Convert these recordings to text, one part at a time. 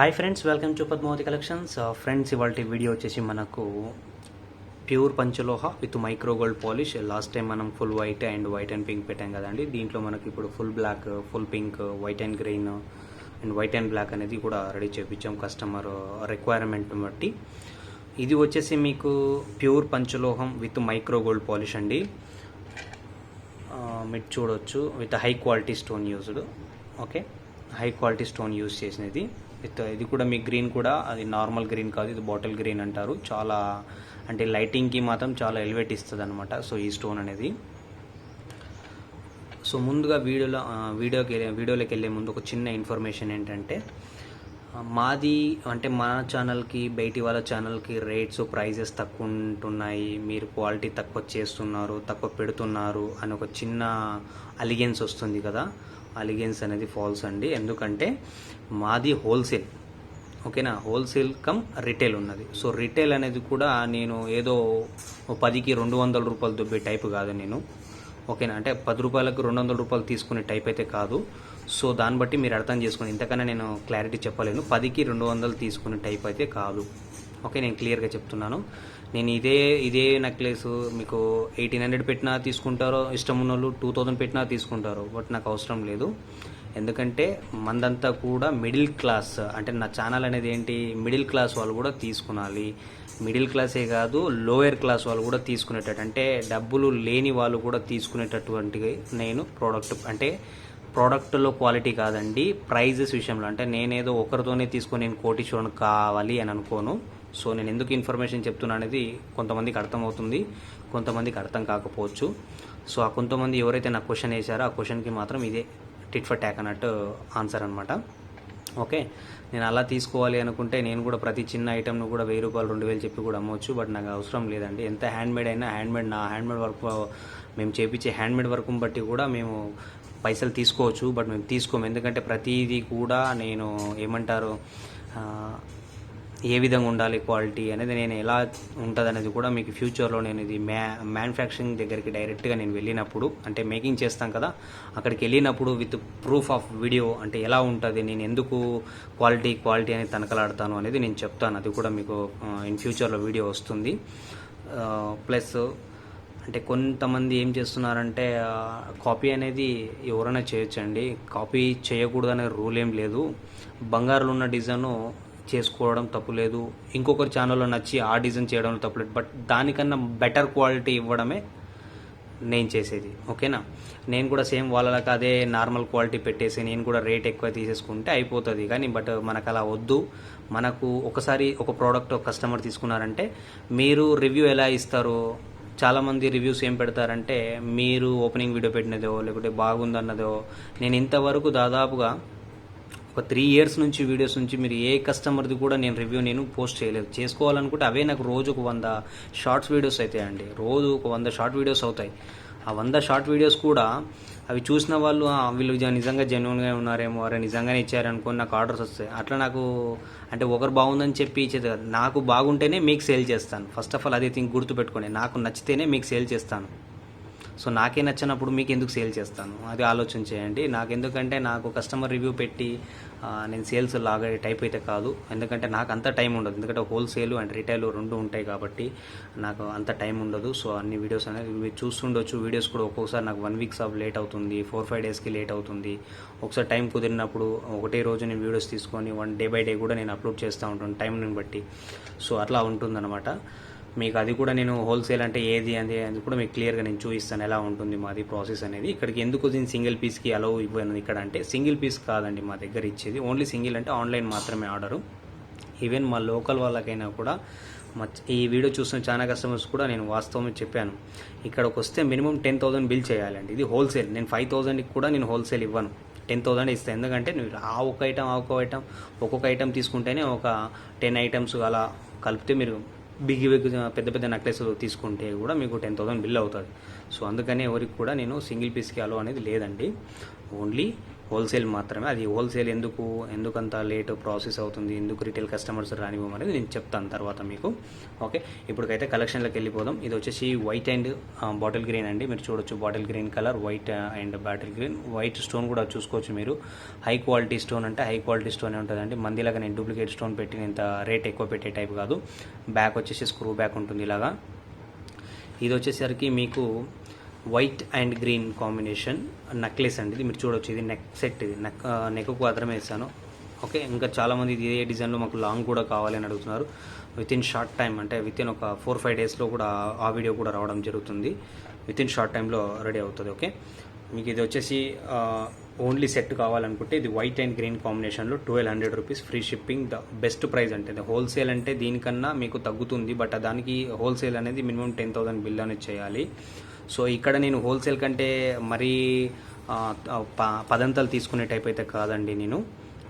Hi friends welcome to Padmavati collections friends ఇవాళ video వచ్చేసి మనకు pure panchaloha with micro gold polish. Last time మనం full white and white and pink పెట్టాం కదండి. దీంట్లో మనకి ఇప్పుడు full black full pink white and green and white and black అనేది కూడా రెడీ చేయించాం కస్టమర్ రిక్వైర్మెంట్ బట్టి. ఇది వచ్చేసి మీకు pure panchaloham with micro gold polish అండి. Uh, మీరు చూడొచ్చు. With high quality stone used okay high quality stone use చేసినది. విత్ ఇది కూడా మీ గ్రీన్ కూడా అది నార్మల్ గ్రీన్ కాదు ఇది బాటిల్ గ్రీన్ అంటారు. చాలా అంటే లైటింగ్కి మాత్రం చాలా ఎలివేట్ ఇస్తుంది అనమాట సో ఈ స్టోన్ అనేది. సో ముందుగా వీడియోలో వీడియోకి వీడియోలోకి వెళ్ళే ముందు ఒక చిన్న ఇన్ఫర్మేషన్ ఏంటంటే మాది అంటే మన ఛానల్కి బయటి వాళ్ళ ఛానల్కి రేట్స్ ప్రైజెస్ తక్కువ ఉంటున్నాయి మీరు క్వాలిటీ తక్కువ చేస్తున్నారు తక్కువ పెడుతున్నారు అని ఒక చిన్న అలిగెన్స్ వస్తుంది కదా. అలిగెన్స్ అనేది ఫాల్స్ అండి. ఎందుకంటే మాది హోల్సేల్. ఓకేనా? హోల్సేల్ కమ్ రిటైల్ ఉన్నది. సో రిటైల్ అనేది కూడా నేను ఏదో పదికి రెండు వందల రూపాయలు దొబ్బే టైప్ కాదు నేను. ఓకేనా? అంటే పది రూపాయలకు రెండు వందల రూపాయలు తీసుకునే టైప్ అయితే కాదు. సో దాన్ని బట్టి మీరు అర్థం చేసుకుని ఇంతకన్నా నేను క్లారిటీ చెప్పలేను. పదికి రెండు వందలు తీసుకునే టైప్ అయితే కాదు. ఓకే? నేను క్లియర్గా చెప్తున్నాను. నేను ఇదే ఇదే నెక్లెస్ మీకు ఎయిటీన్ హండ్రెడ్ పెట్టినా తీసుకుంటారో ఇష్టం ఉన్న వాళ్ళు టూ థౌజండ్ పెట్టినా తీసుకుంటారు బట్ నాకు అవసరం లేదు. ఎందుకంటే మందంతా కూడా మిడిల్ క్లాస్ అంటే నా ఛానల్ అనేది ఏంటి? మిడిల్ క్లాస్ వాళ్ళు కూడా తీసుకునాలి. మిడిల్ క్లాసే కాదు లోయర్ క్లాస్ వాళ్ళు కూడా తీసుకునేటట్టు అంటే డబ్బులు లేని వాళ్ళు కూడా తీసుకునేటటువంటి నేను ప్రోడక్ట్ అంటే ప్రోడక్ట్లో క్వాలిటీ కాదండి ప్రైజెస్ విషయంలో. అంటే నేనేదో ఒకరితోనే తీసుకొని నేను కోటీశ్వరుని కావాలి అని అనుకోను. సో నేను ఎందుకు ఇన్ఫర్మేషన్ చెప్తున్నా అనేది కొంతమందికి అర్థమవుతుంది కొంతమందికి అర్థం కాకపోవచ్చు. సో ఆ కొంతమంది ఎవరైతే నాకు క్వశ్చన్ వేశారో ఆ క్వశ్చన్కి మాత్రం ఇదే టిట్ ఫర్ ట్యాక్ అన్నట్టు ఆన్సర్ అనమాట ఓకే? నేను అలా తీసుకోవాలి అనుకుంటే నేను కూడా ప్రతి చిన్న ఐటెంను కూడా వెయ్యి రూపాయలు రెండు వేలు చెప్పి కూడా అమ్మవచ్చు బట్ నాకు అవసరం లేదండి. ఎంత హ్యాండ్మేడ్ అయినా హ్యాండ్మేడ్ నా హ్యాండ్మేడ్ వర్క్ మేము చేపించే హ్యాండ్మేడ్ వర్క్ని బట్టి కూడా మేము పైసలు తీసుకోవచ్చు బట్ మేము తీసుకోము. ఎందుకంటే ప్రతిదీ కూడా నేను ఏమంటారు ఏ విధంగా ఉండాలి క్వాలిటీ అనేది నేను ఎలా ఉంటుంది అనేది కూడా మీకు ఫ్యూచర్లో నేను ఇది మ్యా మ్యానుఫ్యాక్చరింగ్ దగ్గరికి డైరెక్ట్గా నేను వెళ్ళినప్పుడు అంటే మేకింగ్ చేస్తాం కదా అక్కడికి వెళ్ళినప్పుడు విత్ ప్రూఫ్ ఆఫ్ వీడియో అంటే ఎలా ఉంటుంది నేను ఎందుకు క్వాలిటీ క్వాలిటీ అనేది తనకలాడతాను అనేది నేను చెప్తాను. అది కూడా మీకు ఇన్ ఫ్యూచర్లో వీడియో వస్తుంది. ప్లస్ అంటే కొంతమంది ఏం చేస్తున్నారంటే కాపీ అనేది ఎవరైనా చేయొచ్చండి. కాపీ చేయకూడదు అనే రూల్ ఏం లేదు. బంగారులో ఉన్న డిజైన్ చేసుకోవడం తప్పులేదు ఇంకొకరి ఛానల్లో నచ్చి ఆ డిజైన్ చేయడం తప్పులేదు బట్ దానికన్నా బెటర్ క్వాలిటీ ఇవ్వడమే నేను చేసేది. ఓకేనా? నేను కూడా సేమ్ వాళ్ళకి అదే నార్మల్ క్వాలిటీ పెట్టేసి నేను కూడా రేట్ ఎక్కువ తీసేసుకుంటే అయిపోతుంది. కానీ బట్ మనకు అలా వద్దు. మనకు ఒకసారి ఒక ప్రోడక్ట్ కస్టమర్ తీసుకున్నారంటే మీరు రివ్యూ ఎలా ఇస్తారు చాలామంది రివ్యూస్ ఏం పెడతారంటే మీరు ఓపెనింగ్ వీడియో పెట్టినదో లేకుంటే బాగుందన్నదో నేను ఇంతవరకు దాదాపుగా ఒక త్రీ ఇయర్స్ నుంచి వీడియోస్ నుంచి మీరు ఏ కస్టమర్ది కూడా నేను రివ్యూ నేను పోస్ట్ చేయలేదు. చేసుకోవాలనుకుంటే అవే నాకు రోజు ఒక వంద షార్ట్స్ వీడియోస్ అవుతాయండి రోజు ఒక వంద షార్ట్ వీడియోస్ అవుతాయి. ఆ వంద షార్ట్ వీడియోస్ కూడా అవి చూసిన వాళ్ళు వీళ్ళు నిజంగా జెన్యున్గా ఉన్నారేమో అరే నిజంగానే ఇచ్చారనుకోని నాకు ఆర్డర్స్ వస్తాయి. అట్లా నాకు అంటే ఒకరు బాగుందని చెప్పి ఇచ్చేది కాదు. నాకు బాగుంటేనే మీకు సేల్ చేస్తాను. ఫస్ట్ ఆఫ్ ఆల్ అదే థింగ్ గుర్తుపెట్టుకోండి. నాకు నచ్చితేనే మీకు సేల్ చేస్తాను. సో నాకే నచ్చినప్పుడు మీకు ఎందుకు సేల్ చేస్తాను? అది ఆలోచన చేయండి. నాకు ఎందుకంటే నాకు కస్టమర్ రివ్యూ పెట్టి నేను సేల్స్ లాగే టైప్ అయితే కాదు. ఎందుకంటే నాకు అంత టైం ఉండదు. ఎందుకంటే హోల్సేల్ అండ్ రిటైల్ రెండు ఉంటాయి కాబట్టి నాకు అంత టైం ఉండదు. సో అన్ని వీడియోస్ అనేది మీరు చూస్తుండొచ్చు. వీడియోస్ కూడా ఒక్కొక్కసారి నాకు వన్ వీక్స్ ఆఫ్ లేట్ అవుతుంది. ఫోర్ ఫైవ్ డేస్కి లేట్ అవుతుంది. ఒకసారి టైం కుదిరినప్పుడు ఒకటే రోజు నేను వీడియోస్ తీసుకొని వన్ డే బై డే కూడా నేను అప్లోడ్ చేస్తూ ఉంటాను టైంని బట్టి. సో అట్లా ఉంటుందన్నమాట. మీకు అది కూడా నేను హోల్సేల్ అంటే ఏది అని అది కూడా మీకు క్లియర్గా నేను చూపిస్తాను ఎలా ఉంటుంది మాది ప్రాసెస్ అనేది. ఇక్కడికి ఎందుకు నేను సింగిల్ పీస్కి అలౌ ఇవ్వను ఇక్కడ అంటే సింగిల్ పీస్ కాదండి మా దగ్గర ఇచ్చేది. ఓన్లీ సింగిల్ అంటే ఆన్లైన్ మాత్రమే ఆర్డరు. ఈవెన్ మా లోకల్ వాళ్ళకైనా కూడా మా ఈ వీడియో చూసిన చాలా కస్టమర్స్ కూడా నేను వాస్తవం చెప్పాను. ఇక్కడికి వస్తే మినిమం టెన్ థౌసండ్ బిల్ చేయాలండి ఇది హోల్సేల్ నేను ఫైవ్ థౌసండ్కి కూడా నేను హోల్సేల్ ఇవ్వను. టెన్ థౌసండ్ ఇస్తాను ఎందుకంటే నువ్వు ఆ ఒక ఐటమ్ ఆ ఒక ఐటమ్ ఒక్కొక్క ఐటమ్ తీసుకుంటేనే ఒక టెన్ ఐటమ్స్ అలా కలిపితే మీరు బిగ్ బిగ్ పెద్ద పెద్ద నెక్లెస్ తీసుకుంటే కూడా మీకు టెన్ థౌసండ్ బిల్ అవుతుంది. సో అందుకనే ఎవరికి కూడా నేను సింగిల్ పీస్కి అలో అనేది లేదండి. ఓన్లీ హోల్సేల్ మాత్రమే. అది హోల్సేల్ ఎందుకు ఎందుకంత లేట్ ప్రాసెస్ అవుతుంది ఎందుకు రిటైల్ కస్టమర్స్ రానివ్వమనేది నేను చెప్తాను తర్వాత మీకు. ఓకే? ఇప్పటికైతే కలెక్షన్లోకి వెళ్ళిపోదాం. ఇది వచ్చేసి వైట్ అండ్ బాటిల్ గ్రీన్ అండి. మీరు చూడొచ్చు bottle green colour white and bottle green. White stone కూడా చూసుకోవచ్చు మీరు. హై క్వాలిటీ స్టోన్ అంటే హై క్వాలిటీ స్టోన్ ఉంటుందండి. మందిలాగా నేను డూప్లికేట్ స్టోన్ పెట్టిన ఇంత రేట్ ఎక్కువ పెట్టే టైప్ కాదు. బ్యాక్ వచ్చేసి స్క్రూ బ్యాక్ ఉంటుంది ఇలాగా. ఇది వచ్చేసరికి మీకు white and green combination necklace అండి. ఇది మీరు చూడవచ్చు ఇది నెక్ సెట్ ఇది. నెక్ నెక్ మాత్రమే వేస్తాను ఓకే? ఇంకా చాలామంది ఇది ఏ డిజైన్లో మాకు లాంగ్ కూడా కావాలి అని అడుగుతున్నారు. విత్ ఇన్ షార్ట్ టైం అంటే విత్ ఇన్ ఒక ఫోర్ ఫైవ్ డేస్లో కూడా ఆ వీడియో కూడా రావడం జరుగుతుంది. విత్ ఇన్ షార్ట్ టైంలో రెడీ అవుతుంది. ఓకే? మీకు ఇది వచ్చేసి ఓన్లీ సెట్ కావాలనుకుంటే ఇది వైట్ అండ్ గ్రీన్ కాంబినేషన్లో twelve hundred rupees free shipping the best price అంటే. హోల్సేల్ అంటే దీనికన్నా మీకు తగ్గుతుంది. బట్ దానికి హోల్సేల్ అనేది మినిమం టెన్ థౌసండ్ బిల్ అనేది చేయాలి. సో ఇక్కడ నేను హోల్సేల్ కంటే మరీ ప- పదంతలు తీసుకునే టైప్ అయితే కాదండి నేను.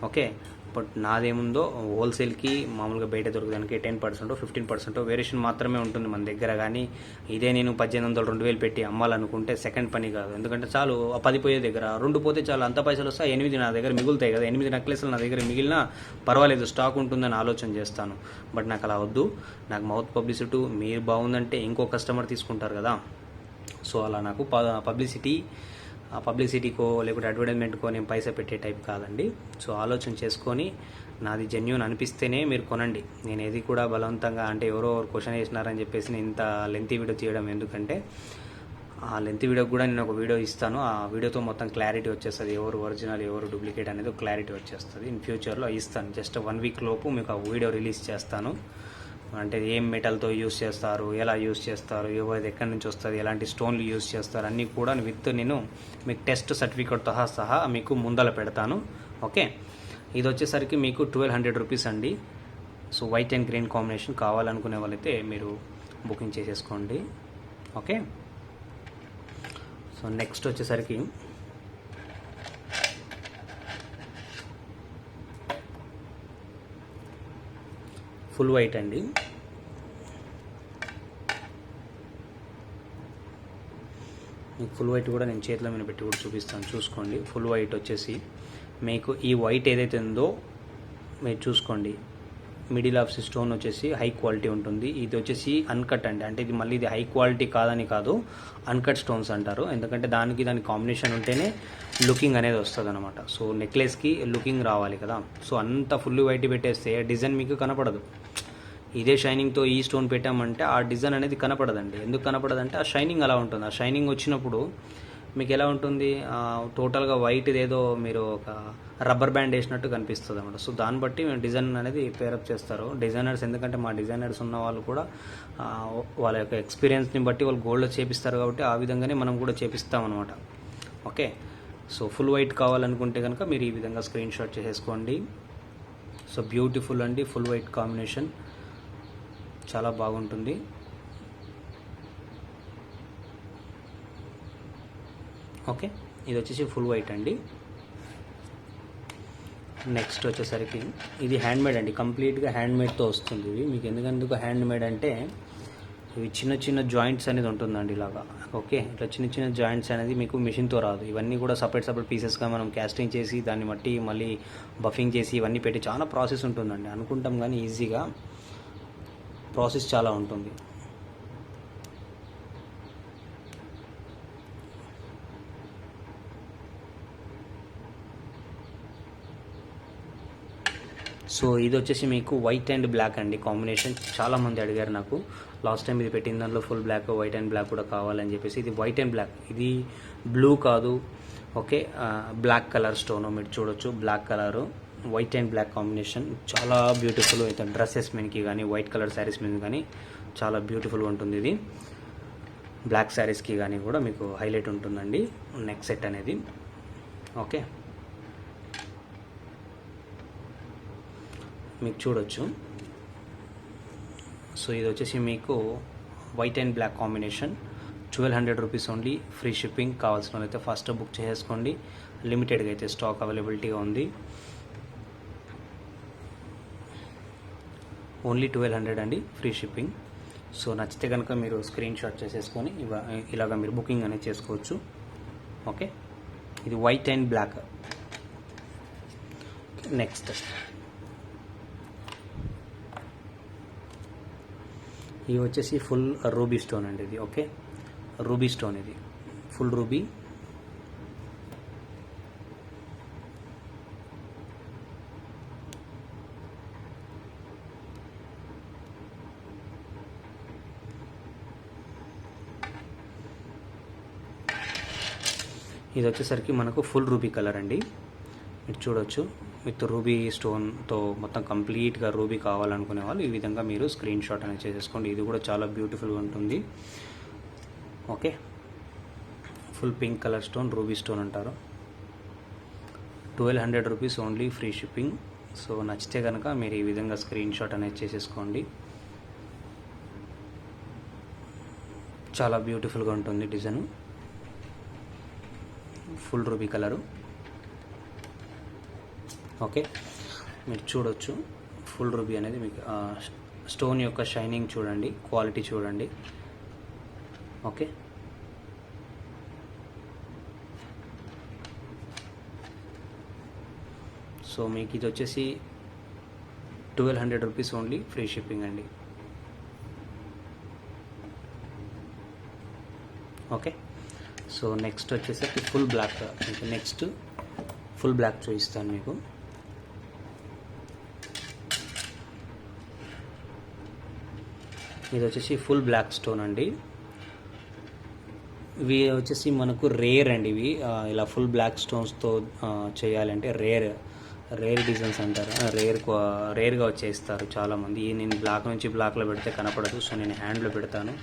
ఓకే? బట్ నాదేముందో హోల్సేల్కి మామూలుగా బయట దొరకడానికి ten percent fifteen percent variation మాత్రమే ఉంటుంది మన దగ్గర. కానీ ఇదే నేను పద్దెనిమిది వందలు రెండు వేలు పెట్టి అమ్మాలనుకుంటే సెకండ్ పని కాదు. ఎందుకంటే చాలు పది పోయే దగ్గర రెండు పోతే చాలు అంత పైసలు వస్తాయి ఎనిమిది నా దగ్గర మిగులుతాయి కదా. ఎనిమిది నెక్లెస్లు నా దగ్గర మిగిలినా పర్వాలేదు స్టాక్ ఉంటుందని ఆలోచన చేస్తాను. బట్ నాకు అలా వద్దు. నాకు మౌత్ పబ్లిసిటీ మీరు బాగుందంటే ఇంకో కస్టమర్ తీసుకుంటారు కదా. సో అలా నాకు ప- పబ్లిసిటీ ఆ పబ్లిసిటీకో లేకుంటే అడ్వర్టైజ్మెంట్కో నేను పైసా పెట్టే టైప్ కాదండి. సో ఆలోచన చేసుకొని నాది జెన్యున్ అనిపిస్తేనే మీరు కొనండి. నేను ఏది కూడా బలవంతంగా అంటే ఎవరో ఎవరు క్వశ్చన్ వేసినారని చెప్పేసి నేను ఇంత లెంతీ వీడియో తీయడం ఎందుకంటే ఆ లెంత్ వీడియో కూడా నేను ఒక వీడియో ఇస్తాను. ఆ వీడియోతో మొత్తం క్లారిటీ వచ్చేస్తుంది. ఎవరు ఒరిజినల్ ఎవరు డూప్లికేట్ అనేది క్లారిటీ వచ్చేస్తుంది. ఇన్ ఫ్యూచర్లో ఇస్తాను. జస్ట్ వన్ వీక్ లోపు మీకు ఆ వీడియో రిలీజ్ చేస్తాను. అంటే ఏం మెటల్తో యూస్ చేస్తారు ఎలా యూస్ చేస్తారు ఎవరిది ఎక్కడి నుంచి వస్తుంది ఎలాంటి స్టోన్లు యూస్ చేస్తారు అన్నీ కూడా విత్ నేను మీకు టెస్ట్ సర్టిఫికేట్తో సహా మీకు ముందల పెడతాను. ఓకే ఇది వచ్చేసరికి మీకు ట్వెల్వ్ హండ్రెడ్ రూపీస్ అండి. So white and green combination కావాలనుకునే వాళ్ళైతే మీరు బుకింగ్ చేసేసుకోండి. ఓకే సో నెక్స్ట్ వచ్చేసరికి ఫుల్ వైట్ అండి. మీకు ఫుల్ వైట్ కూడా నేను చేతిలో మీద పెట్టి కూడా చూపిస్తాను. చూసుకోండి. ఫుల్ వైట్ వచ్చేసి మీకు ఈ వైట్ ఏదైతే ఉందో మీరు చూసుకోండి. మిడిల్ ఆఫ్ స్టోన్ వచ్చేసి హై క్వాలిటీ ఉంటుంది. ఇది వచ్చేసి అన్కట్ అండి. అంటే ఇది మళ్ళీ ఇది హై క్వాలిటీ కాదని కాదు అన్కట్ స్టోన్స్ అంటారు. ఎందుకంటే దానికి దాని కాంబినేషన్ ఉంటేనే లుకింగ్ అనేది వస్తుంది అనమాట సో నెక్లెస్కి లుకింగ్ రావాలి కదా. సో అంత ఫుల్ వైట్ పెట్టేస్తే డిజైన్ మీకు కనపడదు. ఇదే షైనింగ్తో ఈ స్టోన్ పెట్టామంటే ఆ డిజైన్ అనేది కనపడదండి. ఎందుకు కనపడదంటే ఆ షైనింగ్ అలా ఉంటుంది. ఆ షైనింగ్ వచ్చినప్పుడు మీకు ఎలా ఉంటుంది టోటల్గా వైట్ ఏదో మీరు ఒక రబ్బర్ బ్యాండ్ వేసినట్టు కనిపిస్తుంది అనమాట సో దాన్ని బట్టి మేము డిజైన్ అనేది పేరప్ చేస్తారు. డిజైనర్స్ ఎందుకంటే మా డిజైనర్స్ ఉన్న వాళ్ళు కూడా వాళ్ళ యొక్క ఎక్స్పీరియన్స్ని బట్టి వాళ్ళు గోల్డ్లో చేపిస్తారు కాబట్టి ఆ విధంగానే మనం కూడా చేపిస్తాం అనమాట ఓకే? సో ఫుల్ వైట్ కావాలనుకుంటే కనుక మీరు ఈ విధంగా స్క్రీన్ షాట్ చేసేసుకోండి. సో బ్యూటిఫుల్ అండి ఫుల్ వైట్ కాంబినేషన్ చాలా బాగుంటుంది. ఓకే? ఇది వచ్చేసి ఫుల్ వైట్ అండి. నెక్స్ట్ వచ్చేసరికి ఇది హ్యాండ్మేడ్ అండి. కంప్లీట్గా హ్యాండ్మేడ్తో వస్తుంది ఇది. మీకు ఎందుకందుకు హ్యాండ్మేడ్ అంటే ఇవి చిన్న చిన్న జాయింట్స్ అనేది ఉంటుందండి ఇలాగా. ఓకే? ఇట్లా చిన్న చిన్న జాయింట్స్ అనేది మీకు మిషన్తో రాదు. ఇవన్నీ కూడా సపరేట్ సపరేట్ పీసెస్గా మనం క్యాస్టింగ్ చేసి దాన్ని బట్టి మళ్ళీ బఫింగ్ చేసి ఇవన్నీ పెట్టి చాలా ప్రాసెస్ ఉంటుందండి. అనుకుంటాం కానీ ఈజీగా ప్రాసెస్ చాలా ఉంటుంది. సో ఇది వచ్చేసి మీకు వైట్ అండ్ బ్లాక్ అండి కాంబినేషన్ చాలా మంది అడిగారు నాకు. లాస్ట్ టైం ఇది పెట్టిన దాంట్లో full black white and black కూడా కావాలని చెప్పేసి ఇది వైట్ అండ్ బ్లాక్ ఇది బ్లూ కాదు. ఓకే బ్లాక్ కలర్ స్టోన్ మీరు చూడొచ్చు. Black colour white and black combination చాలా బ్యూటిఫుల్ అయితే డ్రెస్సెస్ మీదకి కానీ వైట్ కలర్ శారీస్ మీద కానీ చాలా బ్యూటిఫుల్గా ఉంటుంది ఇది. బ్లాక్ శారీస్కి కానీ కూడా మీకు హైలైట్ ఉంటుందండి. నెక్ సెట్ అనేది. ఓకే. మీకు చూడొచ్చు. సో ఇది వచ్చేసి మీకు white and black combination twelve hundred rupees only free shipping కావాల్సిన వాళ్ళైతే ఫస్ట్ బుక్ చేసేసుకోండి. లిమిటెడ్గా అయితే స్టాక్ అవైలబిలిటీగా ఉంది. ఓన్లీ ట్వెల్వ్ హండ్రెడ్ అండి ఫ్రీ షిప్పింగ్ సో నచ్చితే కనుక మీరు స్క్రీన్ షాట్ చేసేసుకొని ఇవ ఇలాగ మీరు బుకింగ్ అనేది చేసుకోవచ్చు. ఓకే ఇది వైట్ అండ్ బ్లాక్ నెక్స్ట్ ఇది వచ్చేసి ఫుల్ రూబీ స్టోన్ అండి ఇది ఓకే? రూబీ స్టోన్ ఇది. Full ruby. ఇది వచ్చేసరికి మనకు ఫుల్ రూబీ కలర్ అండి. మీరు చూడొచ్చు. విత్ రూబీ స్టోన్తో మొత్తం కంప్లీట్గా రూబీ కావాలనుకునే వాళ్ళు ఈ విధంగా మీరు స్క్రీన్ షాట్ అనేది చేసేసుకోండి. ఇది కూడా చాలా బ్యూటిఫుల్గా ఉంటుంది. Okay. Full pink colour stone ruby stone అంటారు. Twelve hundred rupees only free shipping. So నచ్చితే కనుక మీరు ఈ విధంగా స్క్రీన్ షాట్ అనేది చేసేసుకోండి. చాలా బ్యూటిఫుల్గా ఉంటుంది design. Full ruby colour. Okay. మీరు చూడొచ్చు. ఫుల్ రూబీ అనేది మీకు స్టోన్ యొక్క షైనింగ్ చూడండి క్వాలిటీ చూడండి. ఓకే. సో మీకు ఇది వచ్చేసి twelve hundred rupees only free shipping అండి. ఓకే. సో నెక్స్ట్ వచ్చేసరికి full black next full black చూపిస్తాను మీకు. ఇది వచ్చేసి ఫుల్ బ్లాక్ స్టోన్ అండి. ఇవి వచ్చేసి మనకు రేర్ అండి ఇవి. ఇలా ఫుల్ బ్లాక్ స్టోన్స్తో చేయాలంటే రేర్ రేర్ డిజైన్స్ అంటారు? రేర్ రేర్గా వచ్చేస్తారు చాలామంది. నేను బ్లాక్ నుంచి బ్లాక్లో పెడితే కనపడదు సో నేను హ్యాండ్లో పెడతాను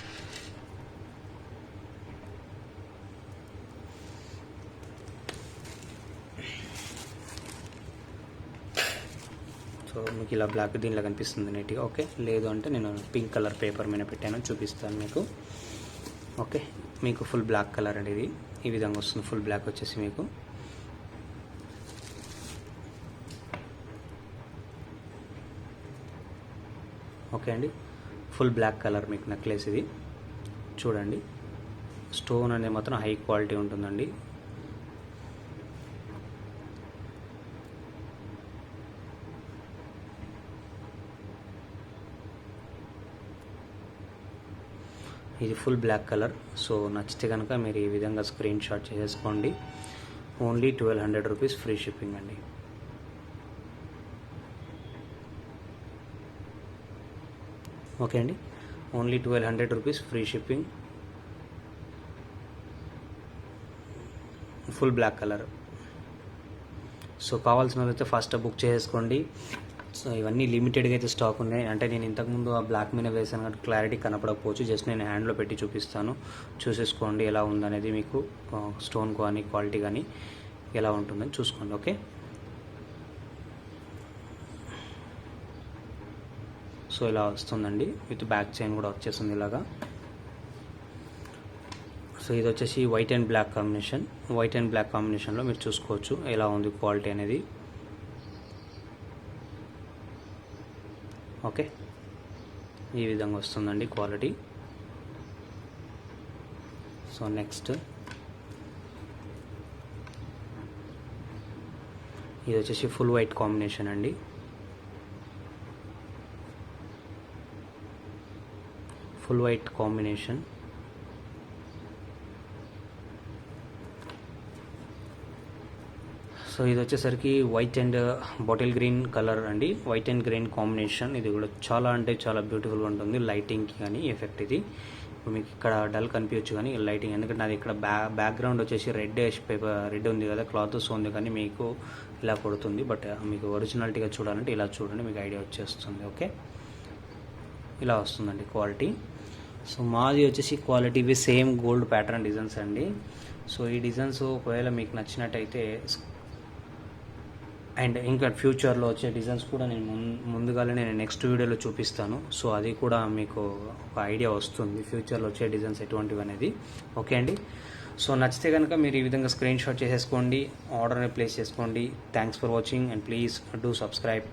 సో మీకు ఇలా బ్లాక్ దీనిలో కనిపిస్తుంది నీట్గా ఓకే లేదు అంటే నేను పింక్ కలర్ పేపర్ మీద పెట్టాను చూపిస్తాను మీకు. ఓకే మీకు ఫుల్ బ్లాక్ కలర్ అండి ఇది ఈ విధంగా వస్తుంది ఫుల్ బ్లాక్ వచ్చేసి మీకు. ఓకే అండి? ఫుల్ బ్లాక్ కలర్ మీకు నెక్లెస్ ఇది. చూడండి. స్టోన్ అనేది మాత్రం హై క్వాలిటీ ఉంటుందండి. ఇది ఫుల్ బ్లాక్ కలర్ సో నచ్చితే కనుక మీరు ఈ విధంగా స్క్రీన్ షాట్ చేసుకోండి only twelve hundred rupees free shipping అండి. ఓకే అండి. Only twelve hundred rupees free shipping full black colour so కావాల్సిన వాళ్ళైతే ఫస్ట్ బుక్ చేసుకోండి సో ఇవన్నీ లిమిటెడ్గా అయితే స్టాక్ ఉన్నాయి. అంటే నేను ఇంతకుముందు ఆ బ్లాక్ మీద వేసాను కాబట్టి క్లారిటీ కనపడకపోవచ్చు. జస్ట్ నేను హ్యాండ్లో పెట్టి చూపిస్తాను. చూసేసుకోండి ఎలా ఉందనేది మీకు స్టోన్ కానీ క్వాలిటీ కానీ ఎలా ఉంటుందని చూసుకోండి ఓకే సో ఇలా వస్తుందండి. విత్ బ్యాక్ చైన్ కూడా వచ్చేస్తుంది ఇలాగా. సో ఇది వచ్చేసి white and black combination white and black కాంబినేషన్లో మీరు చూసుకోవచ్చు ఎలా ఉంది క్వాలిటీ అనేది. ఓకే. ఈ విధంగా వస్తుందండి క్వాలిటీ. So next. ఇది వచ్చేసి ఫుల్ వైట్ కాంబినేషన్ అండి. Full white combination. సో ఇది వచ్చేసరికి white and bottle green colour అండి. వైట్ అండ్ గ్రీన్ కాంబినేషన్ ఇది కూడా చాలా అంటే చాలా బ్యూటిఫుల్గా ఉంటుంది. లైటింగ్కి కానీ ఎఫెక్ట్ ఇది. మీకు ఇక్కడ డల్ కనిపించచ్చు కానీ లైటింగ్ ఎందుకంటే నాది ఇక్కడ బ్యా బ్యాక్గ్రౌండ్ వచ్చేసి రెడ్ పేపర్ రెడ్ ఉంది కదా క్లాత్ సో ఉంది కానీ మీకు ఇలా కొడుతుంది. బట్ uh, మీకు ఒరిజినాలిటీగా చూడాలంటే ఇలా చూడండి మీకు ఐడియా వచ్చేస్తుంది. ఓకే ఇలా వస్తుందండి క్వాలిటీ సో మాది వచ్చేసి క్వాలిటీ ఇవి సేమ్ గోల్డ్ ప్యాటర్న్ డిజైన్స్ అండి. సో ఈ డిజైన్స్ ఒకవేళ మీకు నచ్చినట్టయితే అండ్ ఇంకా ఫ్యూచర్లో వచ్చే డిజైన్స్ కూడా నేను ముందుగానే నేను నెక్స్ట్ వీడియోలో చూపిస్తాను. సో అది కూడా మీకు ఒక ఐడియా వస్తుంది ఫ్యూచర్లో వచ్చే డిజైన్స్ ఎటువంటివి అనేది. ఓకే అండి? సో నచ్చితే కనుక మీరు ఈ విధంగా స్క్రీన్ షాట్ చేసేసుకోండి ఆర్డర్ని ప్లేస్ చేసుకోండి. Thanks for watching and please do subscribe